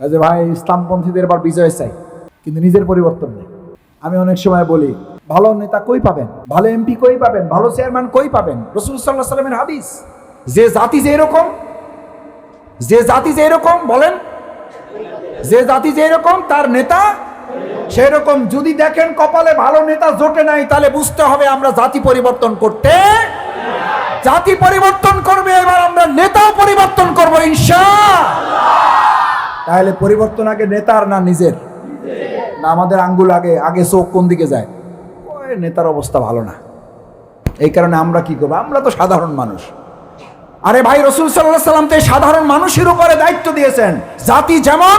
যে ভাই ইসলামপন্থীদের এবার বিজয় চাই, কিন্তু নিজের পরিবর্তন নেই। আমি অনেক সময় বলি, ভালো নেতা কই পাবেন? ভালো এমপি কই পাবেন? ভালো চেয়ারম্যান কই পাবেন? রসুল সাল্লাহ সাল্লামের হাদিস, যে জাতি যে এরকম যে জাতি যে এরকম বলেন, যে জাতি যে এরকম তার নেতা সেরকম। যদি দেখেন কপালে ভালো নেতা জোটে নাই, তাহলে বুঝতে হবে আমরা জাতি পরিবর্তন করতে জাতি পরিবর্তন করবে, এবার আমরা নেতাও পরিবর্তন করব ইনশা তাহলে পরিবর্তন আগে নেতার না নিজের? না আমাদের আঙ্গুল আগে আগে চোখ কোন দিকে যায়? ওই নেতার অবস্থা ভালো না। এই কারণে আমরা কি করব? আমরা তো সাধারণ মানুষ। আরে ভাই, রসুল সাল্লাহ সাল্লাম তো সাধারণ মানুষের উপরে দায়িত্ব দিয়েছেন। জাতি যেমন,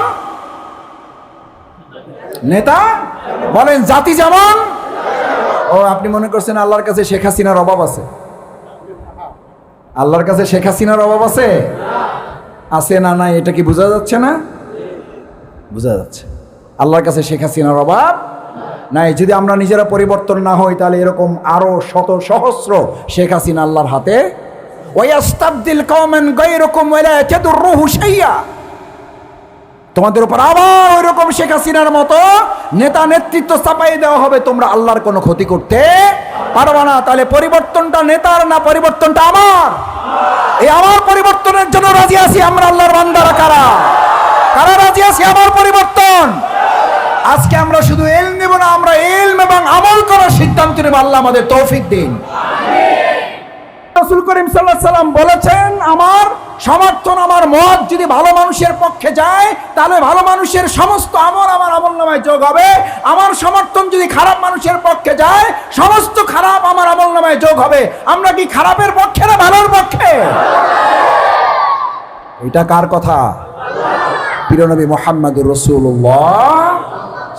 নেতা বলেন, জাতি যেমন, ও, আপনি মনে করছেন আল্লাহর কাছে শেখ হাসিনার অভাব আছে? আল্লাহর কাছে শেখ হাসিনার অভাব আছে? আছে না না এটা কি বোঝা যাচ্ছে না? বোঝা যাচ্ছে। আল্লাহর কাছে শেখ হাসিনার অভাব নাই। যদি আমরা নিজেরা পরিবর্তন না হই, তাহলে এরকম আরও শত সহস্র শেখ হাসিনা আল্লাহর হাতে। ওয়াস্তাবদিল কওমান গায়রকুম ওয়ালা তোমাদের উপর আবার ওই রকম শেখ হাসিনার মতো নেতা নেতৃত্ব চাপাই দেওয়া হবে। তোমরা আল্লাহর কোনো ক্ষতি করতে পারবে না। তাহলে পরিবর্তনটা নেতার না পরিবর্তনটা আমার? এই আমার পরিবর্তনের জন্য রাজি আছি আমরা আল্লাহর বান্দারা কারা? কারা রাজি আছি আমার পরিবর্তন? আজকে আমরা শুধু এল নেব না, আমরা এলম এবং আমল করার সিদ্ধান্ত নেব। আল্লাহ আমাদের তৌফিক দিন। রাসূল করিম আলাইহি সাল্লাম বলেছেন, আমার সমর্থন আমার মত যদি ভালো মানুষের পক্ষে যায়, তাহলে ভালো মানুষের সমস্ত আমল আমার আমল নামায় যোগ হবে। আমার সমর্থন যদি খারাপ মানুষের পক্ষে যায়, সমস্ত খারাপ আমার আমল নামায় যোগ হবে। আমরা কি খারাপের পক্ষে না ভালোর পক্ষে? এটা কার কথা? প্রিয়নবী মোহাম্মদুর রসুল্লাহ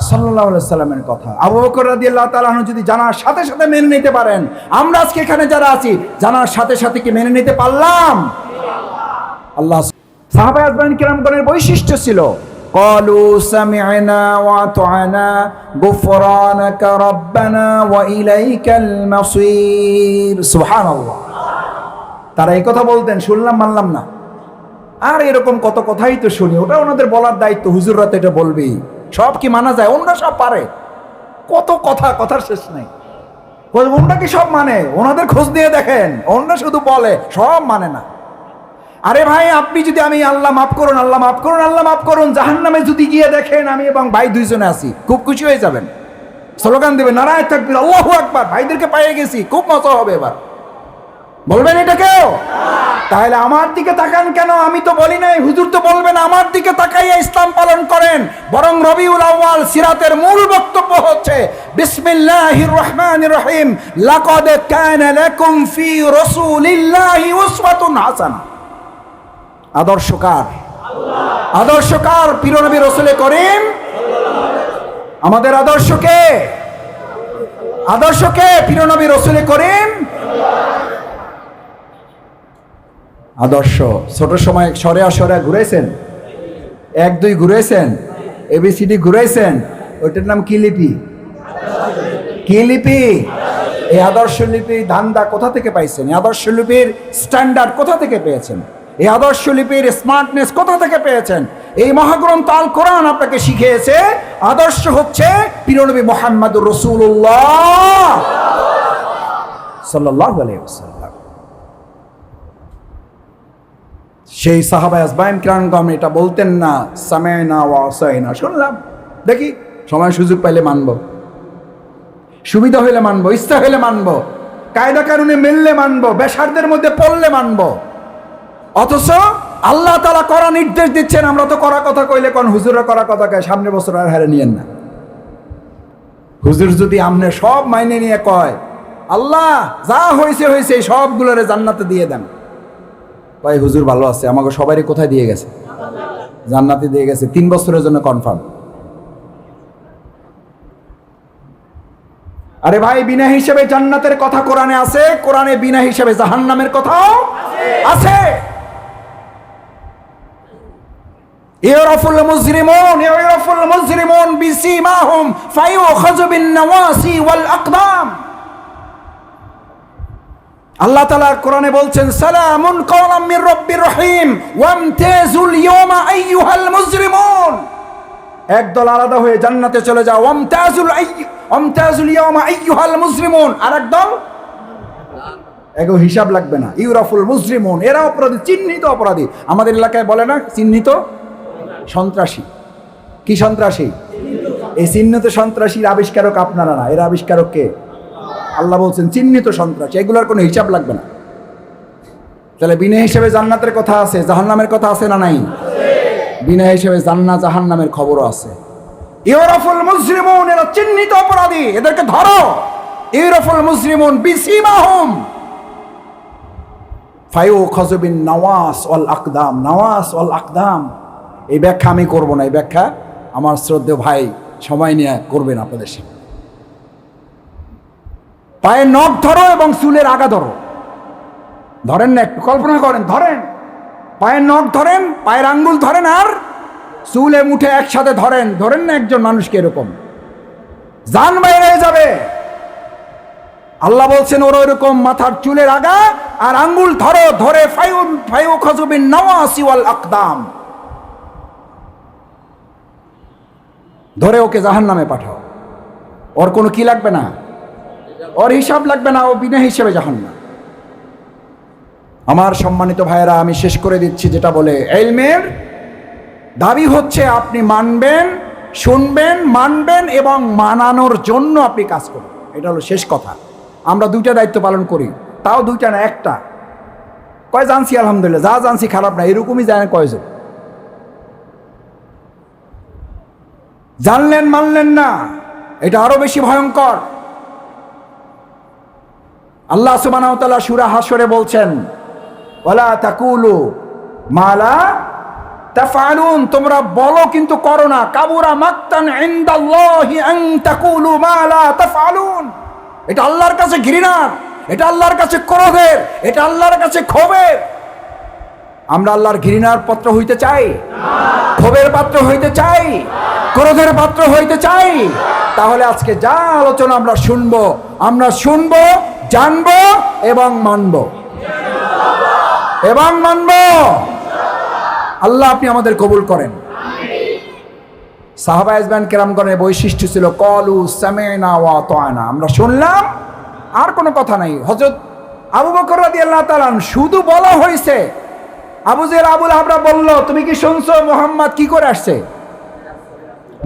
সাল্লাল্লাহু আলাইহি সাল্লামের কথা আবু বকর রাদিয়াল্লাহু তাআলা আনহু যদি জানার সাথে সাথে মেনে নিতে পারেন আমরা আজকে এখানে যারা আছি জানার সাথে সাথে কি মেনে নিতে পারলাম আল্লাহ সাহাবা আজমাইন কিরামগণের বৈশিষ্ট্য ছিল قالوا سمعنا وأطعنا غفرانك ربنا وإليك المصير سبحان الله তারা এই কথা বলতেন শুনলাম মানলাম না আর এরকম কত কথাই তো শুনি, ওটা ওনাদের বলার দায়িত্ব, হুজুররা তো এটা বলবেই। সব কি মানা যায়? অন্য সব পারে। কত কথা, কথার শেষ নেই। ওনারা কি সব মানে? ওনাদের খোঁজ দিয়ে দেখেন অন্য শুধু বলে, সব মানে না। আরে ভাই, আপনি যদি আমি আল্লাহ মাফ করুন, আল্লাহ মাফ করুন, আল্লাহ মাফ করুন জাহান নামে যদি গিয়ে দেখেন, আমি এবং ভাই দুইজনে আছি, খুব খুশি হয়ে যাবেন। স্লোগান দেবেন, নারায় থাকবেন আল্লাহ একবার ভাইদেরকে পাইয়ে গেছি, খুব মজা হবে এবার। বলবেন এটা কেউ? তাহলে আমার দিকে তাকান কেন? আমি তো বলি নাই, হুজুর তো বলবেন আমার দিকে তাকাইয়া ইসলাম পালন করেন। বরং রবিউল আউয়াল সিরাতের মূল বক্তব্য হচ্ছে বিসমিল্লাহির রহমানির রহিম, লাকাদ কানা লাকুম ফি রাসূলিল্লাহি উসওয়াতুন হাসানাহ আদর্শকার আদর্শকার প্রিয় নবী রসুলে করিম? আমাদের আদর্শকে আদর্শকে প্রিয় নবী রসুলে করিম? আদর্শ। ছোট সময় সরে সরে ঘুরেছেন এক, দুই ঘুরেছেন এবিসিডি ঘুরেছেন ওইটার নাম কি লিপি? কি লিপি? এই আদর্শ লিপি ধান্দা কোথা থেকে পাইছেন? এই আদর্শ লিপির স্ট্যান্ডার্ড কোথা থেকে পেয়েছেন? এই আদর্শ লিপির স্মার্টনেস কোথা থেকে পেয়েছেন? এই মহাগ্রন্থ আল কোরআন আপনাকে শিখিয়েছে, আদর্শ হচ্ছে পিরনবী মোহাম্মদুর রসুল্লাহ সাল্লাহ আলাইসাল্লাম সেই সাহাবায় আসবাইন কিরানগম এটা বলতেন না সামেনা ওয়াসাইনা শুনলাম। দেখি, সময় সুযোগ পাইলে মানব। সুবিধা হইলে মানব, ইচ্ছা হইলে মানব। কায়দা কারণে মিললে মানব, বেসারদের মধ্যে পড়লে মানব। অথচ আল্লাহ তালা করা নির্দেশ দিচ্ছেন, আমরা তো করা কথা কইলে কোন হুজুরা করা কথা কয় সামনে বছর আর হারে নিয়েন না। হুজুর যদি আমনে সব মাইনে নিয়ে কয়, আল্লাহ, যা হয়েছে হয়েছে সবগুলোরে জান্নাতে দিয়ে দেন। ভাই, হুজুর ভালো আছে, আমাকে সবারই কোথায় দিয়ে গেছে? জান্নাতে দিয়ে গেছে, তিন বছরের জন্য কনফার্ম আরে ভাই, বিনা হিসেবে জান্নাতের কথা কোরআনে আছে, কোরআনে বিনা হিসেবে জাহান্নামের কথাও আছে। ইউরাফুল মুজরিমুন ইউরাফুল মুজরিমুন, বিসিমাহুম ফায়ুখাযু বিন নাওয়াসি ওয়াল আকদাম। আল্লাহ তালা কোরআনে বলছেন, সালামুন কওলাম মির রব্বির রহিম ওয়ামতাজুল ইয়াওমা আইয়ুহাল মুজরিমুন। একদল আলাদা হয়ে জান্নাতে চলে যাও অমতাজুল অমতাজুল ইয়ামা আইয়ুহাল মুসলিমুন আর একদল? এগো হিসাব লাগবে না, ইউরাফুল মুসলিমুন এরা অপরাধী, চিহ্নিত অপরাধী। আমাদের এলাকায় বলে না চিহ্নিত? সন্ত্রাসী। কি সন্ত্রাসী? এই চিহ্নিত সন্ত্রাসীর আবিষ্কারক আপনারা না। এর আবিষ্কারক কে? আল্লাহ বলছেন, চিহ্নিত সন্ত্রাসী, এগুলোর কোনো হিসাব লাগবে না। তাহলে বিনা হিসেবে জান্নাতের কথা আছে, জাহান্নামের কথা আছে না নাই? বিনা হিসেবে জান্না জাহান্নামের খবরও আছে। ইউরফুল মুসলিমুন এরা চিহ্নিত অপরাধী, এদেরকে ধরো। ইউরফুল মুসলিমুন বিসিমাহুম। ফায়ু খজবিন নওয়াস অল আকদাম। নওয়াস অল আকদাম, এই ব্যাখ্যা আমি করব না, এই ব্যাখ্যা আমার শ্রদ্ধেয় ভাই সময় নিয়ে করবেন আপনাদের সামনে। পায়ে নখ ধরো এবং চুলের আগা ধরো। ধরেন না, একটু কল্পনা করেন, ধরেন। পায়ের নখ ধরেন, পায়ের আঙ্গুল ধরেন আর চুলে মুঠে একসাথে ধরেন। ধরেন না একজন মানুষকে এরকম। জান বাইরে যাবে। আল্লাহ বলছেন ওর ওইরকম মাথার চুলের আগা আর আঙ্গুল ধরো, ধরে ফাইউ আকদাম। ধরে ওকে জাহান নামে পাঠাও। ওর কোনো কি লাগবে না? ওর হিসাব লাগবে না, ও বিনা হিসেবে জাহান্নাম। আমার সম্মানিত ভাইয়েরা, আমি শেষ করে দিচ্ছি যেটা বলে, এলমের দাবি হচ্ছে আপনি মানবেন, শুনবেন, মানবেন এবং মানানোর জন্য আপনি কাজ করবেন। এটা হলো শেষ কথা। আমরা দুইটা দায়িত্ব পালন করি, তাও দুইটা না, একটা। কয় জানছি, আলহামদুলিল্লাহ, যা জানছি খারাপ না, এরকমই জানে কয়জন। জানলেন, মানলেন না, এটা আরও বেশি ভয়ঙ্কর। আল্লাহ তাআলা সূরা হাসরে বলছেন, ওয়ালা তাকুলু মালা তাফআলুন তোমরা বলো কিন্তু করো না। কাবুরা মাক্তান ইনদাল্লাহি আন তাকুলু মালা তাফআলুন এটা আল্লাহর কাছে ঘৃণার, এটা আল্লাহর কাছে ক্রোধের, এটা আল্লাহর কাছে ক্ষোভের। আমরা আল্লাহর ঘৃণার পাত্র হইতে চাই, ক্ষোভের পাত্র হইতে চাই, ক্রোধের পাত্র হইতে চাই। তাহলে আজকে যা আলোচনা আমরা শুনব আমরা শুনব জানব এবং মানব। এবং মানব। আল্লাহ আপনি আমাদের কবুল করেন। সাহাবা ইসবান কেরামগণের বৈশিষ্ট্য ছিল, কলু সামেনা ওয়া তোয়ানা আমরা শুনলাম, আর কোনো কথা নাই। হজরত আবু বকর রাদি আল্লাহ তালান শুধু বলা হয়েছে, আবু জের আবুল হাবরা বলল, তুমি কি শুনছো মোহাম্মদ কি করে আসছে?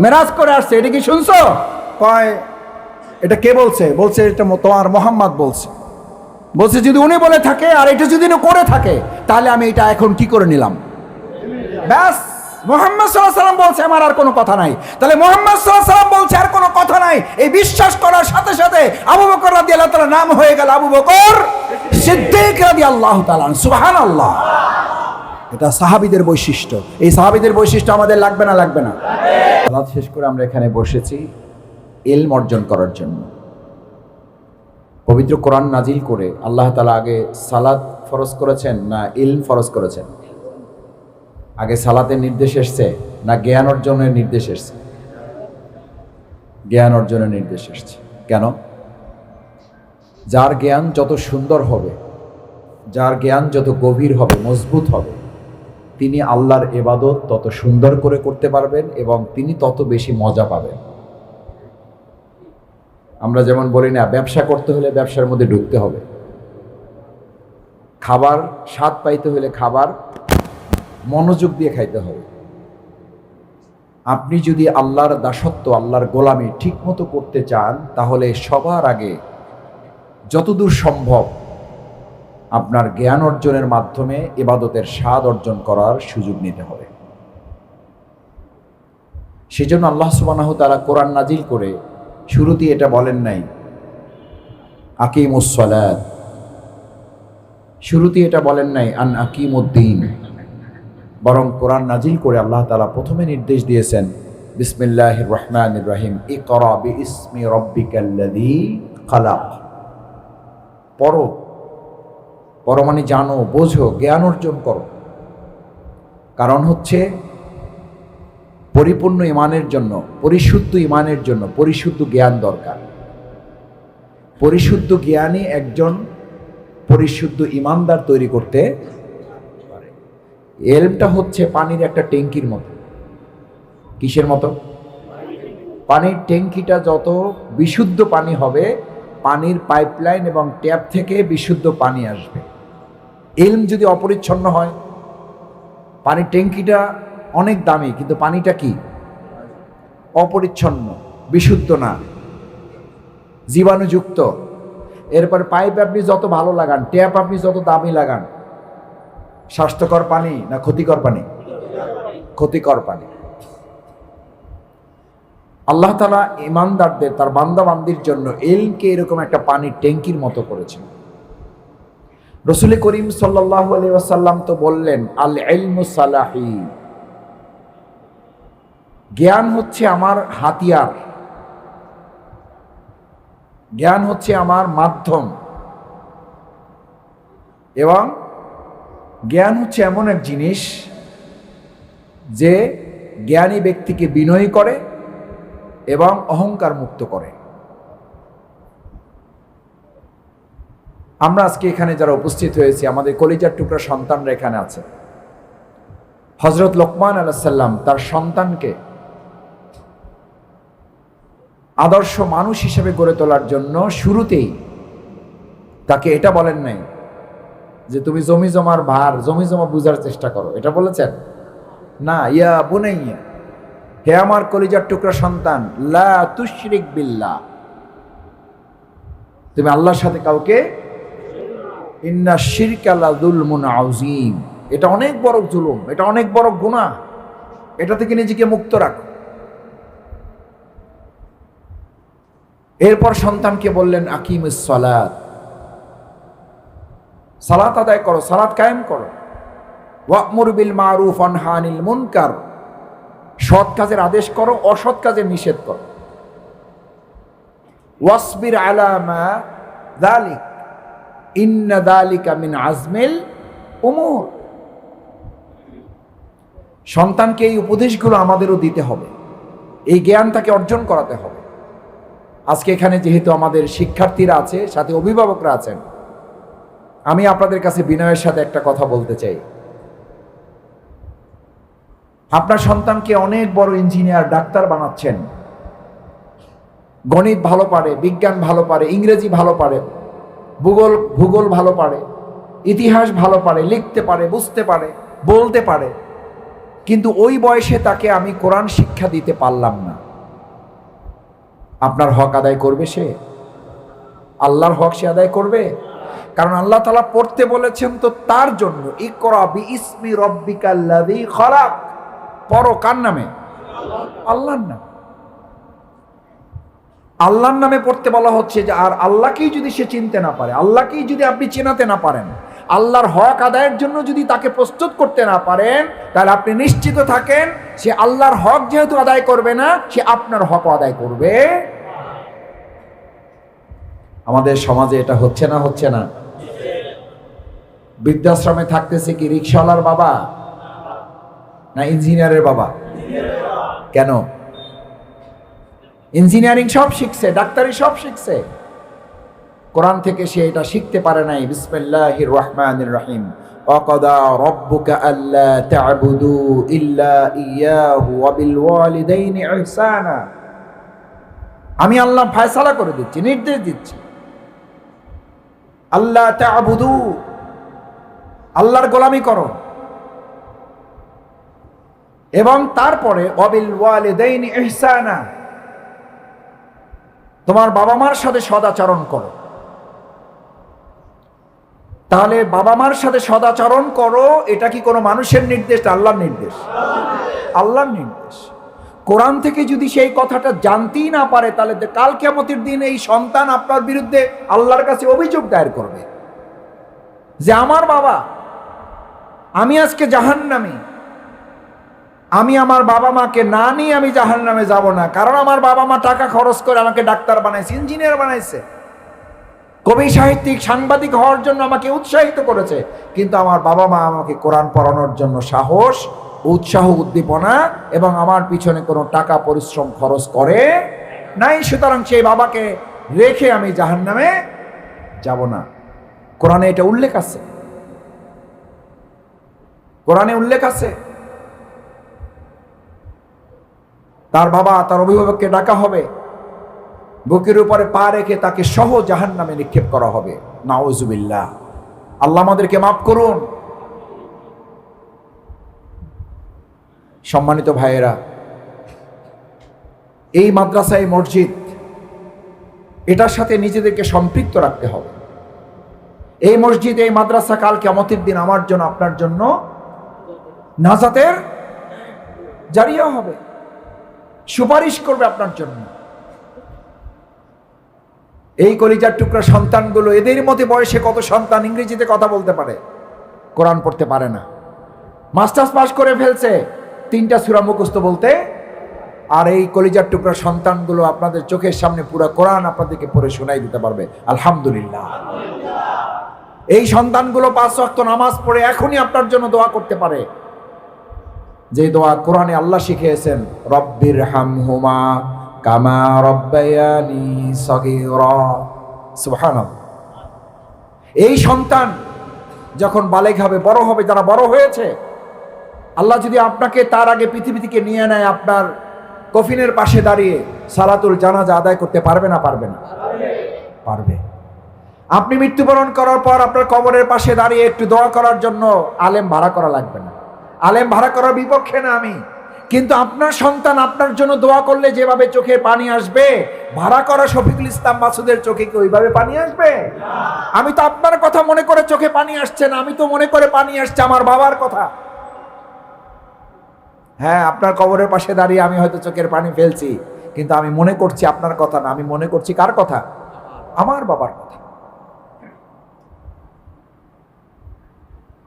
মেরাজ করে আসছে। এটা কি শুনছো? কয় এটা কে বলছে? বলছে এটা তোমার মোহাম্মদ বলছে। বলছে, যদি উনি বলে থাকে আর এটা যদি উনি করে থাকে, তাহলে আমি এটা এখন কি করে নিলাম? ব্যাস, মোহাম্মদ সাল্লাহ সাল্লাম বলছে, আমার আর কোনো কথা নাই। তাহলে মোহাম্মদ সাল্লাহ সাল্লাম বলছে, আর কোনো কথা নাই। এই বিশ্বাস করার সাথে সাথে আবু বকর রাদি আল্লাহ তালা নাম হয়ে গেল আবু বকর সিদ্দিক রাদি আল্লাহ তালান সুবাহান আল্লাহ এটা সাহাবিদের বৈশিষ্ট্য। এই সাহাবিদের বৈশিষ্ট্য আমাদের লাগবে না লাগবে না। শেষ করে আমরা এখানে বসেছি। এলম অর্জন করার জন্য। পবিত্র কোরআন নাজিল করে আল্লাহ তালা আগে সালাদ ফরজ করেছেন না ইলম ফরজ করেছেন? আগে সালাতের নির্দেশ এসছে না জ্ঞান অর্জনের নির্দেশ এসছে? জ্ঞান অর্জনের নির্দেশ এসছে। কেন? যার জ্ঞান যত সুন্দর হবে, যার জ্ঞান যত গভীর হবে, মজবুত হবে, তিনি আল্লাহর এবাদত তত সুন্দর করে করতে পারবেন এবং তিনি তত বেশি মজা পাবেন। আমরা যেমন বলি না, ব্যবসা করতে হলে ব্যবসার মধ্যে ঢুকতে হবে। খাবার, স্বাদ পাইতে হলে খাবার, মনোযোগ দিয়ে খাইতে হবে। আপনি যদি আল্লাহর দাসত্ব, আল্লাহর গোলামি ঠিক মতো করতে চান, তাহলে সবার আগে যতদূর সম্ভব আপনার জ্ঞান অর্জনের মাধ্যমে এবাদতের স্বাদ অর্জন করার সুযোগ নিতে হবে। সেজন্য আল্লাহ সুবানাহ তারা কোরআন নাজিল করে শুরুতেই এটা বলেন নাই। আকিম আকিমুসলাদ শুরুতেই এটা বলেন নাই, আন আকিমুদ্দিন। বরং কোরআন নাজিল করে আল্লাহ তালা প্রথমে নির্দেশ দিয়েছেন বিসমিল্লাহ রহমান ইব্রাহিম ইকরা বি ইসমি রব্বিকাল্লাযী খালাক। পড়ো পড়ো মানে জানো, বোঝো, জ্ঞান অর্জন করো। কারণ হচ্ছে পরিপূর্ণ ইমানের জন্য, পরিশুদ্ধ ইমানের জন্য, পরিশুদ্ধ জ্ঞান দরকার। পরিশুদ্ধ জ্ঞানই একজন পরিশুদ্ধ ইমানদার তৈরি করতে পারে। এলমটা হচ্ছে পানির একটা ট্যাঙ্কির মতো। কিসের মতো? পানির ট্যাঙ্কিটা যত বিশুদ্ধ পানি হবে, পানির পাইপলাইন এবং ট্যাপ থেকে বিশুদ্ধ পানি আসবে। এলম যদি অপরিচ্ছন্ন হয়, পানির ট্যাঙ্কিটা অনেক দামি, কিন্তু পানিটা কি? অপরিচ্ছন্ন, বিশুদ্ধ না। জীবাণুযুক্ত। এরপরে পাইপ আপনি যত ভালো লাগান, ট্যাপ আপনি যত দামি লাগান, স্বাস্থ্যকর পানি না ক্ষতিকর পানি? ক্ষতিকর পানি। আল্লাহ তালা ইমানদারদের, তার বান্দাবান্দির জন্য এলকে এরকম একটা পানির ট্যাঙ্কির মতো করেছেন। রসুল করিম সাল্লাহ আসাল্লাম তো বললেন আল এলমুসালাহি জ্ঞান হচ্ছে আমার হাতিয়ার। জ্ঞান হচ্ছে আমার মাধ্যম। এবং জ্ঞান হচ্ছে এমন এক জিনিস যে জ্ঞানী ব্যক্তিকে বিনয়ী করে এবং অহংকার মুক্ত করে। আমরা আজকে এখানে যারা উপস্থিত হয়েছি, আমাদের কলিজার টুকরা সন্তানরা এখানে আছে। হজরত লোকমান আলাহাল্লাম তার সন্তানকে আদর্শ মানুষ হিসেবে গড়ে তোলার জন্য শুরুতেই তাকে এটা বলেন নাই যে তুমি জমি জমার ভার, জমি জমা বুঝার চেষ্টা করো। এটা বলেছেন? না, ইয়া বুনাইয়া, হে আমার কলিজার টুকরা সন্তান, লা তুশরিক বিল্লাহ। তুমি আল্লাহর সাথে কাউকে ইন্না শিরকালা দুলমুন আউজিম এটা অনেক বড় জুলুম, এটা অনেক বড় গুনাহ। এটা থেকে নিজেকে মুক্ত রাখো। এরপর সন্তানকে বললেন, আকিম সালাত। সালাত আদায় করো, সালাত কায়েম করো। ওয়াকমুর বিল মারুফ অনহানিল মুনকার। সৎ কাজের আদেশ করো, অসৎ কাজের নিষেধ করো। ওয়াসবির আলামা দালিক, ইন্না দালিকা মিন আজমিল উমুর। সন্তানকে এই উপদেশগুলো আমাদেরও দিতে হবে। এই জ্ঞান তাকে অর্জন করাতে হবে। আজকে এখানে যেহেতু আমাদের শিক্ষার্থীরা আছে, সাথে অভিভাবকরা আছেন, আমি আপনাদের কাছে বিনয়ের সাথে একটা কথা বলতে চাই। আপনার সন্তানকে অনেক বড় ইঞ্জিনিয়ার, ডাক্তার বানাচ্ছেন। গণিত ভালো পারে, বিজ্ঞান ভালো পারে, ইংরেজি ভালো পারে, ভূগোল ভূগোল ভালো পারে, ইতিহাস ভালো পারে, লিখতে পারে, বুঝতে পারে, বলতে পারে। কিন্তু ওই বয়সে তাকে আমি কোরআন শিক্ষা দিতে পারলাম না। আপনার হক আদায় করবে সে? আল্লাহর হক সে আদায় করবে? কারণ আল্লাহ তালা পড়তে বলেছেন তো তার জন্য, ইকরা বি ইসমি রব্বিকাল্লাযী খলাক। পড়ো কার নামে? আল্লাহর নামে। আল্লাহর নামে পড়তে বলা হচ্ছে যে, আর আল্লাহকেই যদি সে চিনতে না পারে, আল্লাহকেই যদি আপনি চেনাতে না পারেন আল্লাহর হক আদায়ের জন্য যদি তাকে প্রস্তুত করতে না পারেন, তাহলে আপনি নিশ্চিত থাকেন, সে আল্লাহর হক যেহেতু আদায় করবে না, সে আপনার হক আদায় করবে। আমাদের সমাজে এটা হচ্ছে না হচ্ছে না। বৃদ্ধাশ্রমে থাকতেছে কি রিক্সাওয়ালার বাবা না ইঞ্জিনিয়ারের বাবা? কেন? ইঞ্জিনিয়ারিং সব শিখছে, ডাক্তারি সব শিখছে। কোরআন থেকে সে এটা শিখতে পারে নাই। বিসমিল্লাহির রহমানির রহিম। অকদা রব্বুকা আল্লা তা'বুদু ইল্লা ইয়াহু ওয়া বিল ওয়ালিদাইনি ইহসানা। আমি আল্লাহ ফায়সালা করে দিচ্ছি, নির্দেশ দিচ্ছি। আল্লাহ তা'বুদু, আল্লাহর গোলামি করো। এবং তারপরে অবিল ওয়ালিদাইনি ইহসানা। তোমার বাবা মার সাথে সদাচরণ করো। তাহলে বাবা মার সাথে সদাচরণ করো, এটা কি কোনো মানুষের নির্দেশ আল্লাহর নির্দেশ? আল্লাহর নির্দেশ। কোরআন থেকে যদি সেই কথাটা জানতেই না পারে, তাহলে কাল কেমতির দিন এই সন্তান আপনার বিরুদ্ধে আল্লাহর কাছে অভিযোগ দায়ের করবে। যে আমার বাবা, আমি আজকে জাহান্নামী। আমি আমার বাবা মাকে না নিয়ে আমি জাহান নামে যাব না, কারণ আমার বাবা মা টাকা খরচ করে আমাকে ডাক্তার বানাইছে, ইঞ্জিনিয়ার বানাইছে। কবি সাহিত্যিক, সাংবাদিক হওয়ার জন্য আমাকে উৎসাহিত করেছে। কিন্তু আমার বাবা মা আমাকে কোরআন পড়ানোর জন্য সাহস, উৎসাহ, উদ্দীপনা এবং আমার পিছনে কোনো টাকা পরিশ্রম খরচ করে নাই। সুতরাং সেই বাবাকে রেখে আমি জাহান নামে যাব না। কোরআনে এটা উল্লেখ আছে। কোরআনে উল্লেখ আছে। তার বাবা, তার অভিভাবককে ডাকা হবে। বুকের উপরে পা রেখে তাকে সহ জাহান নামে নিক্ষেপ করা হবে। নাওজুবিল্লাহ আল্লাহ আমাদেরকে মাফ করুন। সম্মানিত ভাইয়েরা, এই মাদ্রাসা এই মসজিদ, এটার সাথে নিজেদেরকে সম্পৃক্ত রাখতে হবে। এই মসজিদ, এই মাদ্রাসা কাল কেমতের দিন আমার জন্য, আপনার জন্য নাজাতের জারিয়া হবে। সুপারিশ করবে আপনার জন্য। এই কলিজার টুকরা সন্তানগুলো এদের মতে বয়সে কত সন্তান ইংরেজিতে কথা বলতে পারে? কোরআন পড়তে পারে না। মাস্টার্স পাস করে ফেলছে। তিনটা সুরা মুখস্থ বলতে। আর এই কলিজার টুকরা সন্তানগুলো আপনাদের চোখের সামনে পুরো কোরআন আপনাদেরকে পড়ে শোনাই দিতে পারবে। আলহামদুলিল্লাহ। এই সন্তানগুলো পাঁচ ওয়াক্ত নামাজ পড়ে এখনই আপনার জন্য দোয়া করতে পারে। যে দোয়া কোরআনে আল্লাহ শিখিয়েছেন রব্বির হামহুমা কামা রব্বায়ানি সুবহানাল্লাহ। এই সন্তান যখন বালেক হবে, বড় হবে, যারা বড় হয়েছে, আল্লাহ যদি আপনাকে তার আগে পৃথিবী থেকে নিয়ে নেয় আপনার কফিনের পাশে দাঁড়িয়ে, সালাতুল জানাজা আদায় করতে পারবে না পারবে না? পারবে। আপনি মৃত্যুবরণ করার পর আপনার কবরের পাশে দাঁড়িয়ে একটু দোয়া করার জন্য আলেম ভাড়া করা লাগবে না। আলেম ভাড়া করার বিপক্ষে না আমি। কিন্তু আপনার সন্তান আপনার জন্য দোয়া করলে যেভাবে চোখে পানি আসবে ভাড়া করা শফিকুল ইসলাম মাসুদের চোখে কি ওইভাবে পানি আসবে? আমি তো আপনার কথা মনে করে চোখে পানি আসছে না, আমি তো মনে করে পানি আসছে আমার বাবার কথা। হ্যাঁ আপনার কবরের পাশে দাঁড়িয়ে আমি হয়তো চোখের পানি ফেলছি, কিন্তু আমি মনে করছি আপনার কথা না, আমি মনে করছি কার কথা? আমার বাবার কথা।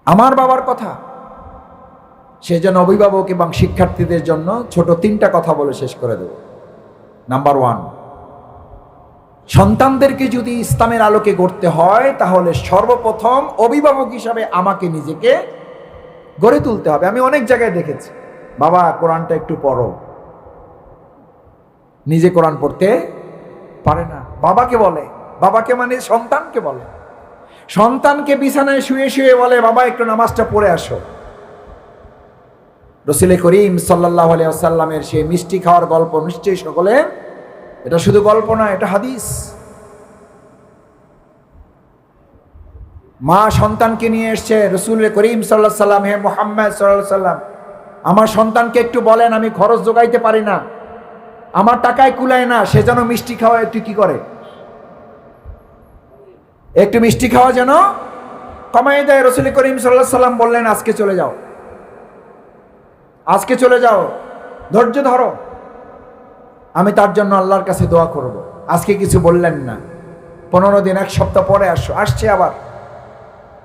আমার বাবার কথা। সে যেন অভিভাবক এবং শিক্ষার্থীদের জন্য ছোট তিনটা কথা বলে শেষ করে দেব। নাম্বার ওয়ান সন্তানদেরকে যদি ইসলামের আলোকে গড়তে হয়, তাহলে সর্বপ্রথম অভিভাবক হিসাবে আমাকে নিজেকে গড়ে তুলতে হবে। আমি অনেক জায়গায় দেখেছি। বাবা, কোরআনটা একটু পড়ো। নিজে কোরআন পড়তে পারে না। বাবাকে বলে। বাবাকে মানে সন্তানকে বলে। সন্তানকে বিছানায় শুয়ে শুয়ে বলে, বাবা, একটু নামাজটা পড়ে আসো। রসিলে করিম সাল্লাহ আলিয়াল্লামের সেই মিষ্টি খাওয়ার গল্প নিশ্চয়ই সকলে, এটা শুধু গল্প না এটা হাদিস। মা সন্তানকে নিয়ে এসছে রসুল করিম সাল্লাহ সাল্লাম হে মোহাম্মদ সাল্লাহ সাল্লাম আমার সন্তানকে একটু বলেন, আমি খরচ জোগাইতে পারি না, আমার টাকায় কুলায় না, সে যেন মিষ্টি খাওয়া একটু কি করে? একটু মিষ্টি খাওয়া যেন কমাই দেয়, রসুল করিম সাল্লাহ সাল্লাম বললেন, আজকে চলে যাও। আজকে চলে যাও। ধৈর্য ধরো। আমি তার জন্য আল্লাহর কাছে দোয়া করব। আজকে কিছু বললেন না। পনেরো দিন, এক সপ্তাহ পরে আসো। আসছে আবার।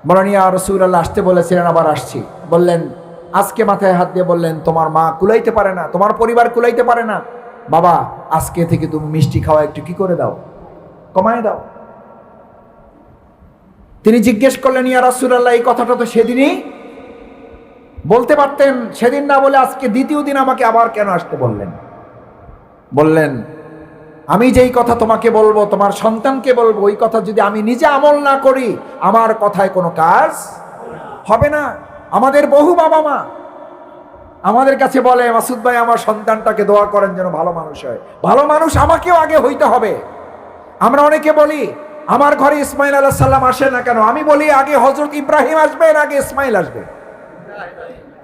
বরণিয়া রসুল আল্লাহ আসতে বলেছিলেন, আবার আসছি। বললেন, আজকে মাথায় হাত দিয়ে বললেন, তোমার মা কুলাইতে পারে না, তোমার পরিবার কুলাইতে পারে না। বাবা, আজকে থেকে তুমি মিষ্টি খাওয়া একটু কি করে দাও? কমায় দাও। তিনি জিজ্ঞেস করলেন, ইয়া রাসুলাল্লাহ, এই কথাটা তো সেদিনই বলতে পারতেন, সেদিন না বলে আজকে দ্বিতীয় দিন আমাকে আবার কেন আসতে বললেন? বললেন, আমি যেই কথা তোমাকে বলব, তোমার সন্তানকে বলব, ওই কথা যদি আমি নিজে আমল না করি, আমার কথায় কোনো কাজ হবে না। আমাদের বহু বাবা মা আমাদের কাছে বলে, মাসুদ ভাই, আমার সন্তানটাকে দোয়া করেন যেন ভালো মানুষ হয়। ভালো মানুষ আমাকেও আগে হইতে হবে। আমরা অনেকে বলি, আমার ঘরে ইসমাইল আল্লাহ সাল্লাম আসে না কেন? আমি বলি, আগে হজরত ইব্রাহিম আসবে না আগে ইসমাইল আসবে?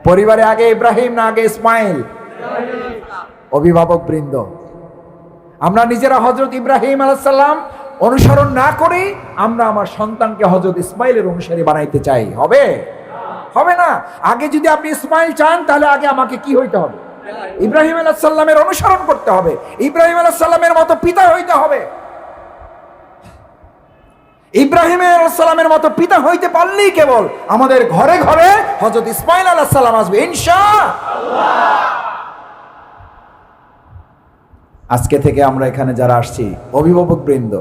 পরিবারে আগে ইব্রাহিম, না আগে ইসমাইল? অভিভাবক বৃন্দ। আমরা নিজেরা হজরত ইব্রাহিম আলাহাল্লাম অনুসরণ না করে, আমরা আমার সন্তানকে হজরত ইসমাইলের অনুসারী বানাইতে চাই। হবে? হবে না। আগে যদি আপনি ইসমাইল চান, তাহলে আগে আমাকে কি হইতে হবে? ইব্রাহিম আলাহাল্লামের অনুসরণ করতে হবে। ইব্রাহিম আলাহাল্লামের মতো পিতা হইতে হবে। ইব্রাহিম সালামের মতো পিতা হইতে পারলেই কেবল, আমাদের ঘরে ঘরে হজরত ইসমাইল আলাহ সাল্লাম আসবে ইনশা আজকে থেকে আমরা এখানে যারা আসছি, অভিভাবক বৃন্দ,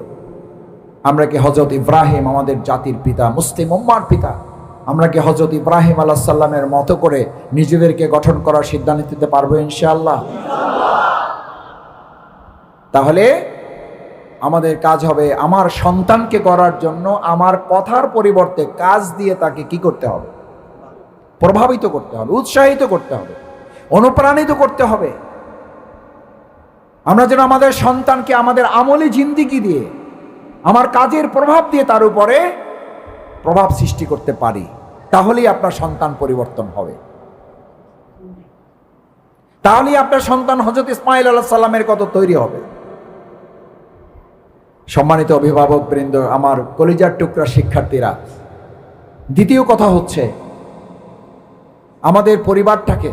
আমরা কি হজরত ইব্রাহিম আমাদের জাতির পিতা, মুসলিম উম্মার পিতা? আমরা কি হজরত ইব্রাহিম আলাহ সাল্লামের মতো করে নিজেদেরকে গঠন করার সিদ্ধান্ত নিতে পারব, ইনশাআল্লাহ? তাহলে আমাদের কাজ হবে আমার সন্তানকে করার জন্য আমার কথার পরিবর্তে কাজ দিয়ে তাকে কি করতে হবে? প্রভাবিত করতে হবে, উৎসাহিত করতে হবে, অনুপ্রাণিত করতে হবে। আমরা যেন আমাদের সন্তানকে আমাদের আমলি জিন্দিগি দিয়ে, আমার কাজের প্রভাব দিয়ে তার উপরে প্রভাব সৃষ্টি করতে পারি, তাহলেই আপনার সন্তান পরিবর্তন হবে। তাহলেই আপনার সন্তান হজরত ইসমাইল আল্লাহ সাল্লামের কত তৈরি হবে। সম্মানিত অভিভাবক বৃন্দ, আমার কলিজার টুকরা শিক্ষার্থীরা, দ্বিতীয় কথা হচ্ছে, আমাদের পরিবারটাকে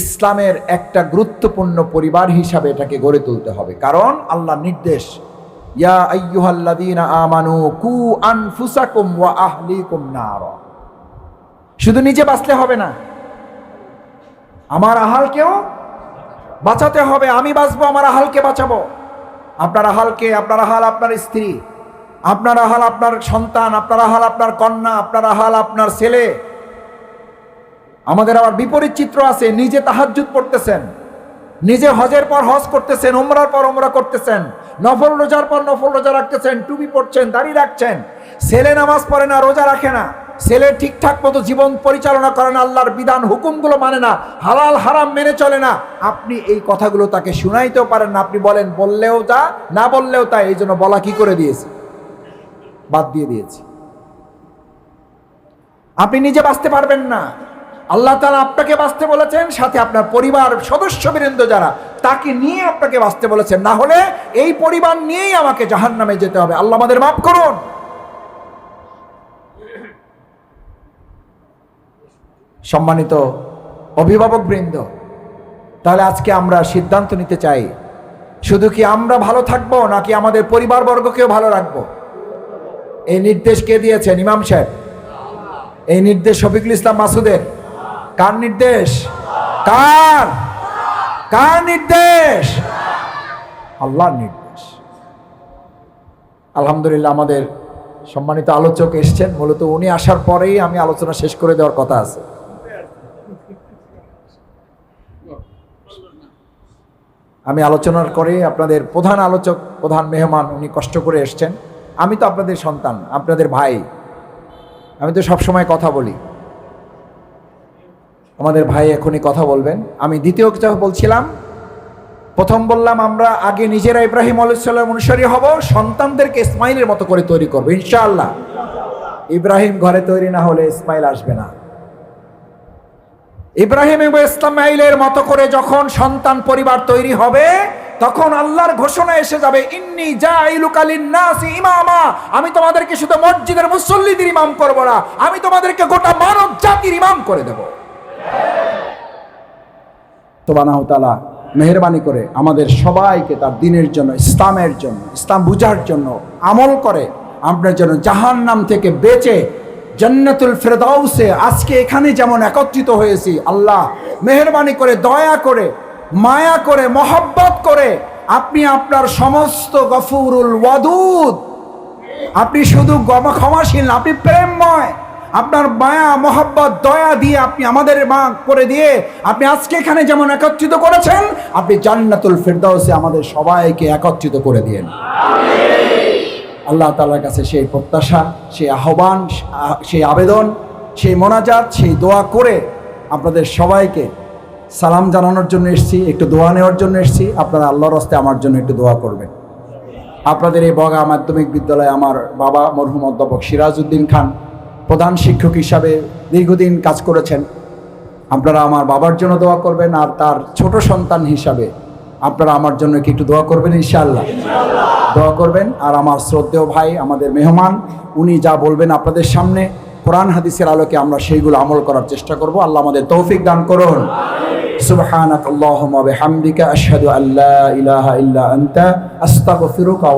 ইসলামের একটা গুরুত্বপূর্ণ পরিবার হিসাবে এটাকে গড়ে তুলতে হবে। কারণ আল্লাহ নির্দেশ, ইয়া কু শুধু নিজে বাঁচলে হবে না, আমার আহালকেও বাঁচাতে হবে, আমি বাঁচবো, আমার আহালকে বাঁচাবো। আপনার আহালকে আপনার আহাল আপনার স্ত্রী। আপনার আহাল আপনার সন্তান। আপনার আহাল আপনার কন্যা। আপনার আহাল আপনার ছেলে। আমাদের আবার বিপরীত চিত্র আছে। নিজে তাহাজ্জুদ পড়তেছেন। নিজে হজের পর হজ করতেছেন ওমরার পর ওমরা করতেছেন, নফল রোজার পর নফল রোজা রাখতেছেন, টুপি পড়ছেন দাড়ি রাখছেন। ছেলে নামাজ পড়ে না, রোজা রাখে না। ছেলে ঠিকঠাক মতো জীবন পরিচালনা করে না, আল্লাহর বিধান, হুকুমগুলো মানে না, হালাল, হারাম মেনে চলে না। আপনি এই কথাগুলো তাকে শুনাইতেও পারেন না, আপনি বলেন, বললেও তা না বললেও তা, এই জন্য বলা কি করে দিয়েছি? বাদ দিয়ে দিয়েছি। আপনি নিজে বাঁচতে পারবেন না। আল্লাহ তালা আপনাকে বাঁচতে বলেছেন, সাথে আপনার পরিবার, সদস্য সদস্যবৃন্দ যারা, তাকে নিয়ে আপনাকে বাঁচতে বলেছেন। না হলে এই পরিবার নিয়েই আমাকে জাহান নামে যেতে হবে। আল্লাহ আমাদের মাফ করুন। সম্মানিত অভিভাবক বৃন্দ তাহলে আজকে আমরা সিদ্ধান্ত নিতে চাই, শুধু কি আমরা ভালো থাকব নাকি আমাদের পরিবারবর্গকেও ভালো রাখব? এই নির্দেশ কে দিয়েছেন? ইমাম সাহেব। এই নির্দেশ শফিকুল ইসলাম মাসুদের। কার নির্দেশ? কার? কার নির্দেশ? আল্লাহর নির্দেশ। আলহামদুলিল্লাহ আমাদের সম্মানিত আলোচক এসছেন। মূলত উনি আসার পরেই আমি আলোচনা শেষ করে দেওয়ার কথা আছে। আমি আলোচনার করে আপনাদের প্রধান আলোচক, প্রধান মেহমান উনি কষ্ট করে এসছেন। আমি তো আপনাদের সন্তান, আপনাদের ভাই। আমি তো সবসময় কথা বলি। আমাদের ভাই এখনই কথা বলবেন। আমি দ্বিতীয় কথা বলছিলাম, প্রথম বললাম, আমরা আগে নিজেরা ইব্রাহিম আলাইসাল্লাম অনুসারী হব, সন্তানদেরকে ইসমাইলের মতো করে তৈরি করব, ইনশাআল্লাহ। ইব্রাহিম ঘরে তৈরি না হলে ইসমাইল আসবে না। ইব্রাহিম ইসমাইলের মতো করে যখন সন্তান পরিবার তৈরি হবে, তখন আল্লাহর ঘোষণা এসে যাবে, ইন্নি ইমামা। আমি তোমাদেরকে শুধু মসজিদের মুসল্লিদের ইমাম করব না, আমি তোমাদেরকে গোটা মানব জাতির ইমাম করে দেব। তো বানাহ মেহরবানি করে আমাদের সবাইকে তার দিনের জন্য, ইসলামের জন্য, ইসলাম বুঝার জন্য আমল করে, আমরা যেন জাহান নাম থেকে বেঁচে জান্নাতুল ফেরদাউসে আজকে এখানে যেমন একত্রিত হয়েছি, আল্লাহ মেহরবানি করে, দয়া করে, মায়া করে, মহব্বত করে, আপনি আপনার সমস্ত গফুরুল ওয়াদুদ, আপনি শুধু ক্ষমাশীল, আপনি প্রেমময়, আপনার মায়া, মহব্বত, দয়া দিয়ে আপনি আমাদের মা করে দিয়ে আপনি আজকে এখানে যেমন একত্রিত করেছেন, আপনি জান্নাতুল ফেরদাউসে আমাদের সবাইকে একত্রিত করে দিয়েন। আল্লাহ তালার কাছে সেই প্রত্যাশা, সেই আহ্বান, সেই আবেদন, সেই মোনাজাত, সেই দোয়া করে আপনাদের সবাইকে সালাম জানানোর জন্য এসেছি, একটু দোয়া নেওয়ার জন্য এসেছি। আপনারা আল্লাহর হস্তে আমার জন্য একটু দোয়া করবেন। আপনাদের এই বগা মাধ্যমিক বিদ্যালয়ে আমার বাবা মরহুম অধ্যাপক সিরাজউদ্দিন খান প্রধান শিক্ষক হিসাবে দীর্ঘদিন কাজ করেছেন। আপনারা আমার বাবার জন্য দোয়া করবেন আর তার ছোট সন্তান হিসাবে আপনারা আমার জন্য কি একটু দোয়া করবেন, ইনশাআল্লাহ? দোয়া করবেন। আর আমার শ্রদ্ধেয় ভাই, আমাদের মেহমান, উনি যা বলবেন আপনাদের সামনে, কোরআন হাদিসের আলোকে আমরা সেইগুলো আমল করার চেষ্টা করব। আল্লাহ আমাদের তৌফিক দান করুন। সুবহানাক আল্লাহুম্মা বিহামদিকা, আশহাদু আল্লা ইলাহা ইল্লা আনতা, আস্তাগফিরুকা